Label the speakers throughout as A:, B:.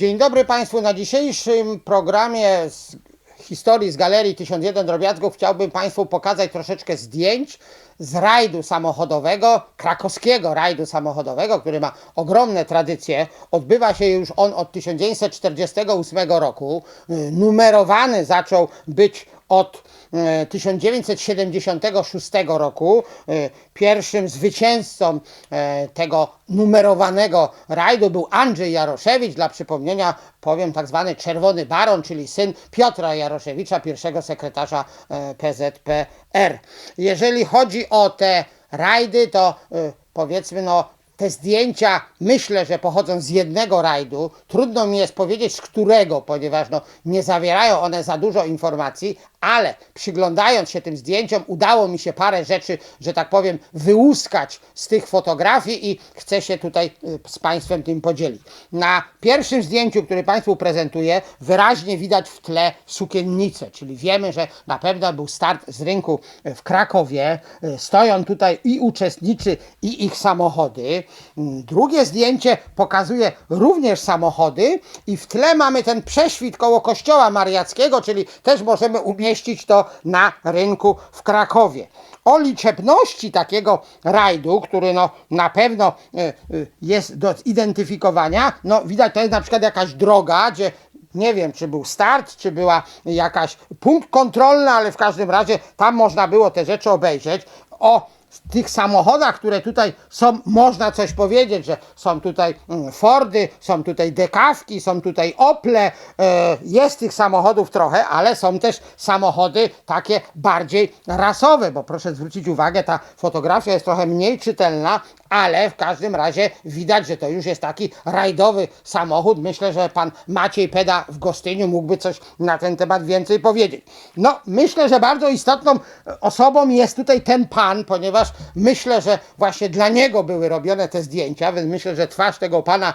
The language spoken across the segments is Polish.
A: Dzień dobry Państwu. Na dzisiejszym programie z historii z Galerii 1001 Drobiazgów chciałbym Państwu pokazać troszeczkę zdjęć z rajdu samochodowego, krakowskiego rajdu samochodowego, który ma ogromne tradycje. Odbywa się już on od 1948 roku. Y, Numerowany zaczął być od e, 1976 roku. E, Pierwszym zwycięzcą e, tego numerowanego rajdu był Andrzej Jaroszewicz. Dla przypomnienia powiem tak zwany Czerwony Baron, czyli syn Piotra Jaroszewicza, pierwszego sekretarza e, PZPR. Jeżeli chodzi o te rajdy, to e, powiedzmy no te zdjęcia myślę, że pochodzą z jednego rajdu. Trudno mi jest powiedzieć z którego, ponieważ no, nie zawierają one za dużo informacji, ale przyglądając się tym zdjęciom, udało mi się parę rzeczy, że tak powiem, wyłuskać z tych fotografii i chcę się tutaj y, z Państwem tym podzielić. Na pierwszym zdjęciu, który Państwu prezentuję, wyraźnie widać w tle sukiennicę, czyli wiemy, że na pewno był start z rynku w Krakowie. Y, Stoją tutaj i uczestniczy, i ich samochody. Mm, Drugie zdjęcie pokazuje również samochody i w tle mamy ten prześwit koło kościoła mariackiego, czyli też możemy umieścić to na rynku w Krakowie. O liczebności takiego rajdu, który no na pewno y, y, jest do zidentyfikowania, no widać to jest na przykład jakaś droga, gdzie nie wiem, czy był start, czy była jakaś punkt kontrolny, ale w każdym razie tam można było te rzeczy obejrzeć. O tych samochodach, które tutaj są, można coś powiedzieć, że są tutaj mm, Fordy, są tutaj Dekawki, są tutaj Ople, e, jest tych samochodów trochę, ale są też samochody takie bardziej rasowe, bo proszę zwrócić uwagę, ta fotografia jest trochę mniej czytelna, ale w każdym razie widać, że to już jest taki rajdowy samochód. Myślę, że pan Maciej Peda w Gostyniu mógłby coś na ten temat więcej powiedzieć. No, myślę, że bardzo istotną osobą jest tutaj ten pan, ponieważ myślę, że właśnie dla niego były robione te zdjęcia, więc myślę, że twarz tego pana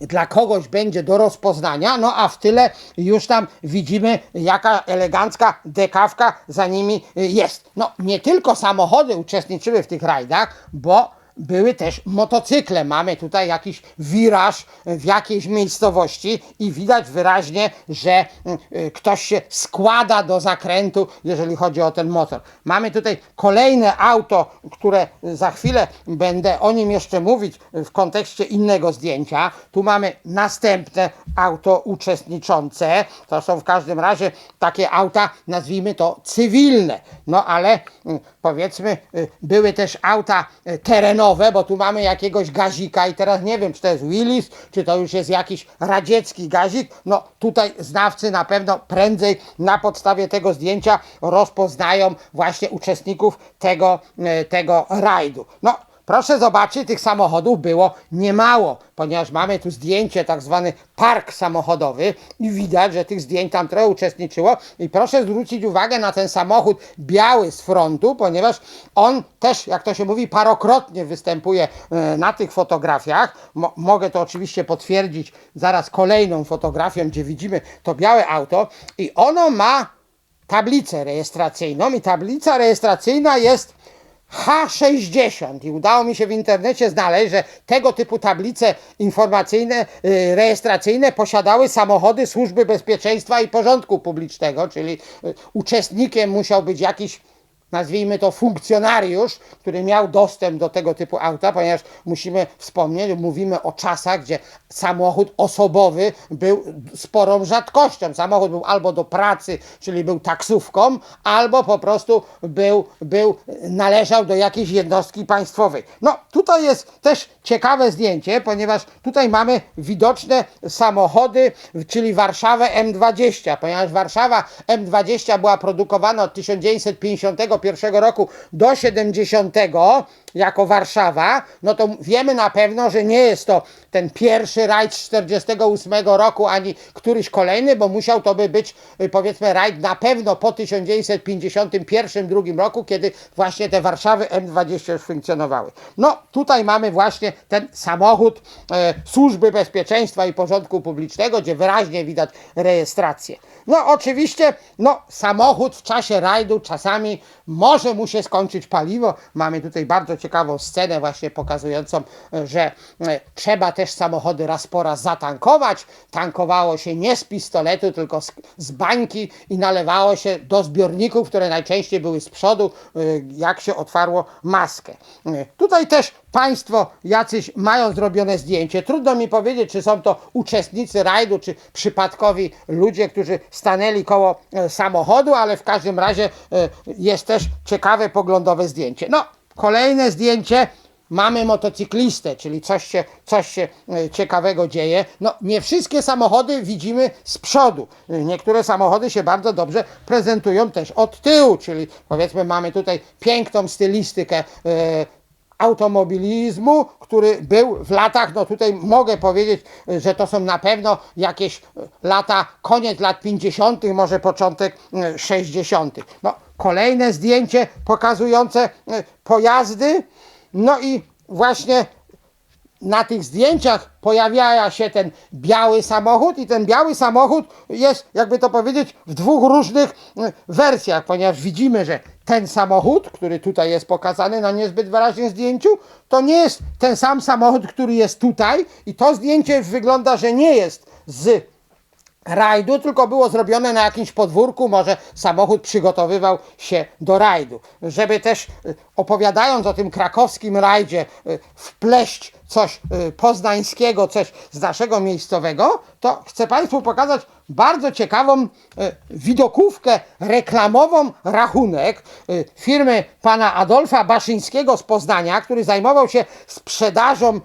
A: dla kogoś będzie do rozpoznania, no a w tyle już tam widzimy, jaka elegancka dekawka za nimi jest. No, nie tylko samochody uczestniczyły w tych rajdach, bo były też motocykle. Mamy tutaj jakiś wiraż w jakiejś miejscowości i widać wyraźnie, że y, y, ktoś się składa do zakrętu, jeżeli chodzi o ten motor. Mamy tutaj kolejne auto, które za chwilę będę o nim jeszcze mówić w kontekście innego zdjęcia. Tu mamy następne auto uczestniczące. To są w każdym razie takie auta, nazwijmy to cywilne. No ale y, powiedzmy, y, były też auta y, terenowe, bo tu mamy jakiegoś gazika i teraz nie wiem, czy to jest Willis, czy to już jest jakiś radziecki gazik. No tutaj znawcy na pewno prędzej na podstawie tego zdjęcia rozpoznają właśnie uczestników tego, y, tego rajdu. No Proszę zobaczyć, tych samochodów było niemało, ponieważ mamy tu zdjęcie, tak zwany park samochodowy i widać, że tych zdjęć tam trochę uczestniczyło. I proszę zwrócić uwagę na ten samochód biały z frontu, ponieważ on też, jak to się mówi, parokrotnie występuje e, na tych fotografiach. Mo mogę to oczywiście potwierdzić zaraz kolejną fotografią, gdzie widzimy to białe auto i ono ma tablicę rejestracyjną i tablica rejestracyjna jest H60 i udało mi się w internecie znaleźć, że tego typu tablice informacyjne, y, rejestracyjne posiadały samochody Służby Bezpieczeństwa i Porządku Publicznego, czyli y, uczestnikiem musiał być jakiś nazwijmy to funkcjonariusz, który miał dostęp do tego typu auta, ponieważ musimy wspomnieć, mówimy o czasach, gdzie samochód osobowy był sporą rzadkością. Samochód był albo do pracy, czyli był taksówką, albo po prostu był, był należał do jakiejś jednostki państwowej. No, tutaj jest też ciekawe zdjęcie, ponieważ tutaj mamy widoczne samochody, czyli Warszawę M20, ponieważ Warszawa M20 była produkowana od 1951 roku do 70 jako Warszawa, no to wiemy na pewno, że nie jest to ten pierwszy rajd z 48 roku, ani któryś kolejny, bo musiał to by być y, powiedzmy rajd na pewno po 1951-2 roku, kiedy właśnie te Warszawy M20 już funkcjonowały. No tutaj mamy właśnie ten samochód e, Służby Bezpieczeństwa i Porządku Publicznego, gdzie wyraźnie widać rejestrację. No oczywiście, no samochód w czasie rajdu czasami może mu się skończyć paliwo. Mamy tutaj bardzo ciekawą scenę właśnie pokazującą, że e, trzeba też samochody raz po raz zatankować. Tankowało się nie z pistoletu, tylko z, z bańki i nalewało się do zbiorników, które najczęściej były z przodu, e, jak się otwarło maskę. E, Tutaj też Państwo jacyś mają zrobione zdjęcie. Trudno mi powiedzieć, czy są to uczestnicy rajdu, czy przypadkowi ludzie, którzy stanęli koło samochodu, ale w każdym razie jest też ciekawe poglądowe zdjęcie. No, kolejne zdjęcie. Mamy motocyklistę, czyli coś się, coś się e, ciekawego dzieje. No, nie wszystkie samochody widzimy z przodu. Niektóre samochody się bardzo dobrze prezentują też od tyłu, czyli powiedzmy mamy tutaj piękną stylistykę e, automobilizmu, który był w latach, no tutaj mogę powiedzieć, że to są na pewno jakieś e, lata, koniec lat 50., może początek e, 60. No, kolejne zdjęcie pokazujące e, pojazdy, no i właśnie na tych zdjęciach pojawia się ten biały samochód i ten biały samochód jest, jakby to powiedzieć, w dwóch różnych e, wersjach, ponieważ widzimy, że ten samochód, który tutaj jest pokazany na niezbyt wyraźnym zdjęciu, to nie jest ten sam samochód, który jest tutaj i to zdjęcie wygląda, że nie jest z rajdu, tylko było zrobione na jakimś podwórku, może samochód przygotowywał się do rajdu. Żeby też y, opowiadając o tym krakowskim rajdzie y, wpleść coś y, poznańskiego, coś z naszego miejscowego, to chcę Państwu pokazać bardzo ciekawą widokówkę reklamową rachunek firmy pana Adolfa Baszyńskiego z Poznania, który zajmował się sprzedażą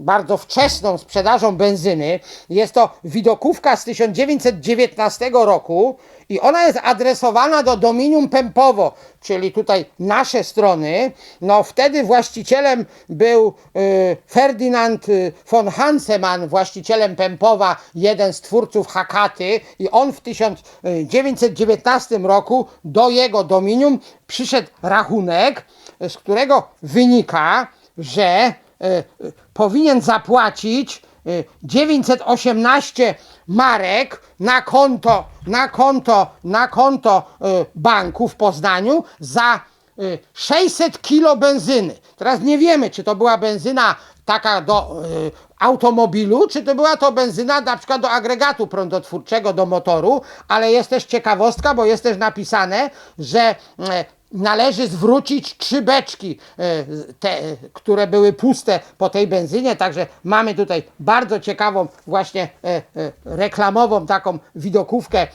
A: bardzo wczesną sprzedażą benzyny. Jest to widokówka z 1919 roku i ona jest adresowana do Dominium Pempowo, czyli tutaj nasze strony. No wtedy właścicielem był y, y, von Hansemann, właścicielem Pempowa, jeden z twórców Hakaty i on w 1919 roku do jego Dominium przyszedł rachunek, z którego wynika, że powinien zapłacić e, 918 marek na konto, na konto, na konto e, banku w Poznaniu za e, 600 kilo benzyny. Teraz nie wiemy, czy to była benzyna taka do e, automobilu, czy to była to benzyna na przykład do agregatu prądotwórczego, do motoru, ale jest też ciekawostka, bo jest też napisane, że e, należy zwrócić trzy beczki, e, te, które były puste po tej benzynie, także mamy tutaj bardzo ciekawą właśnie e, e, reklamową taką widokówkę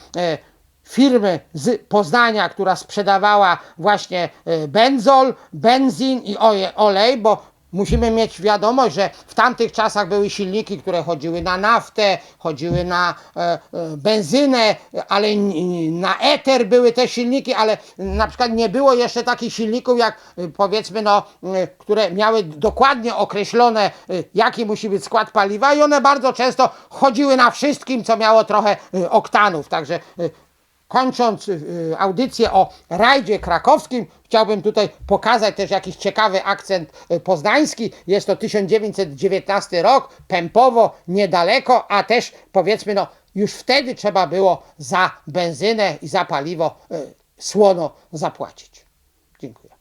A: firmy z Poznania, która sprzedawała właśnie benzol, benzyn i olej, bo musimy mieć świadomość, że w tamtych czasach były silniki, które chodziły na naftę, chodziły na e, e, benzynę, ale na eter były te silniki, ale na przykład nie było jeszcze takich silników jak e, powiedzmy, no, e, które miały dokładnie określone, jaki musi być skład paliwa i one bardzo często chodziły na wszystkim, co miało trochę oktanów. Także Kończąc y, audycję o rajdzie krakowskim, chciałbym tutaj pokazać też jakiś ciekawy akcent y, poznański. Jest to 1919 rok, Pępowo, niedaleko, a też powiedzmy, no już wtedy trzeba było za benzynę i za paliwo y, słono zapłacić. Dziękuję.